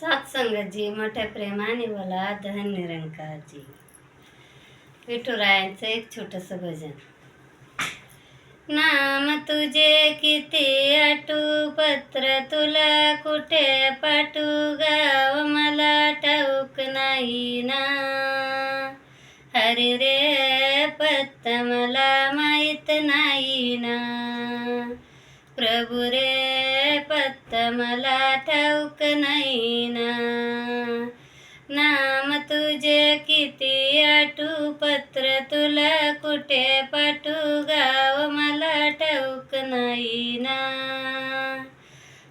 सत्संगजी मोठ्या प्रेमाने बोला धन्य निरंकारजी विठुरायांचं एक छोटस भजन. नाम तुझे किती आटू पत्र तुला कुठे पाटू गाव मला ठाऊक नाही ना. हरी रे पत्त मला माहीत नाही ना. प्रभू रे पत्त मला ठाऊक नाही ना नाम तुझे किती आठू पत्र तुला कुठे पाठू गाव? मला ठाऊक नाही ना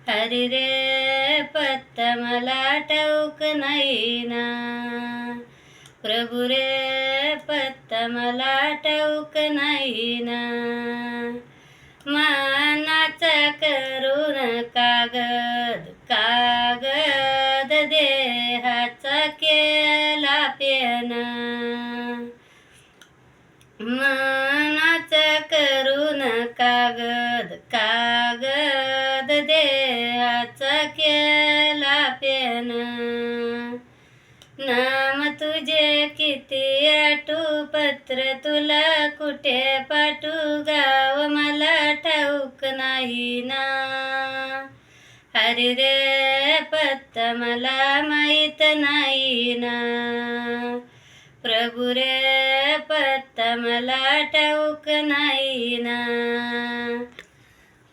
हरी रे पत्त मला ठाऊक नाही ना प्रभू रे पत्त मला ठाऊक नाही ना मनाच करून कागद कागद देहाचा केला पेन. नाम तुझे किती आटू पत्र तुला कुठे पाठू? गाव मला ठाऊक नाही ना. हरी रे पत्त मला माहीत नाही ना. प्रभू रे मला ठाऊक नाही ना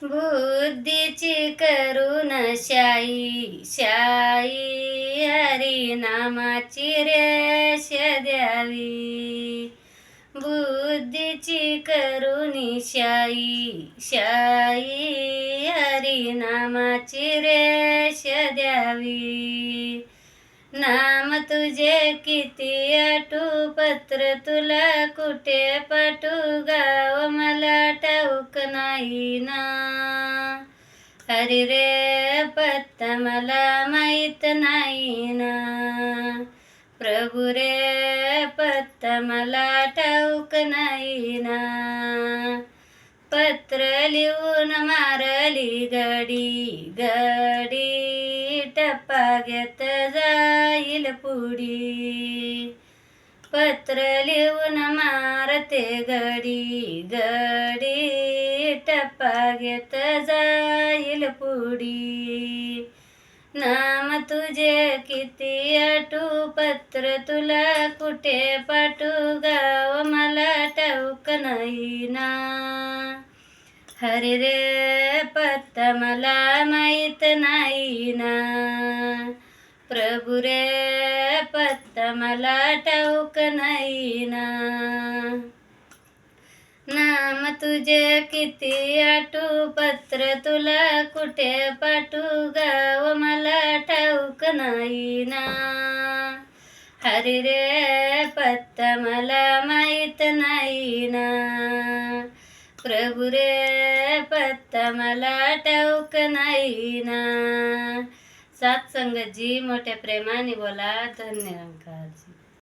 बुद्धीची करून शाई शाई हरी नामाची रेष द्यावी. बुद्धीची करून शाई शाई हरी नामाची रेष द्यावी. नाम तुझे किती आटू पत्र तुला कुठे पाठू? गाव मला ठाऊक नाही ना. अरे रे पत्त मला माहीत नाही ना. प्रभू रे पत्ता मला ठाऊक नाही ना. पत्र लिहून मारली गडी गडी टप्पा घेत जा पुढी. पत्र लिहून मारते गडी गडी टप्पा घेत जाईल पुढी. नाम तुझे किती आटू पत्र तुला कुठे पाठू गाव मला ठाऊक नाही ना हरी रे पत्ता मला माहीत नाही ना प्रभू रे पत्त मला ठाऊक नाही ना नाम तुझे किती आटू पत्र तुला कुठे पाठू गाव मला ठाऊक नाही ना हरी रे पत्ता मला माहीत नाही ना प्रभू रे पत्ता मला ठाऊक नाही ना सात संग जी मोठ्या प्रेमाने बोला धन्यवाद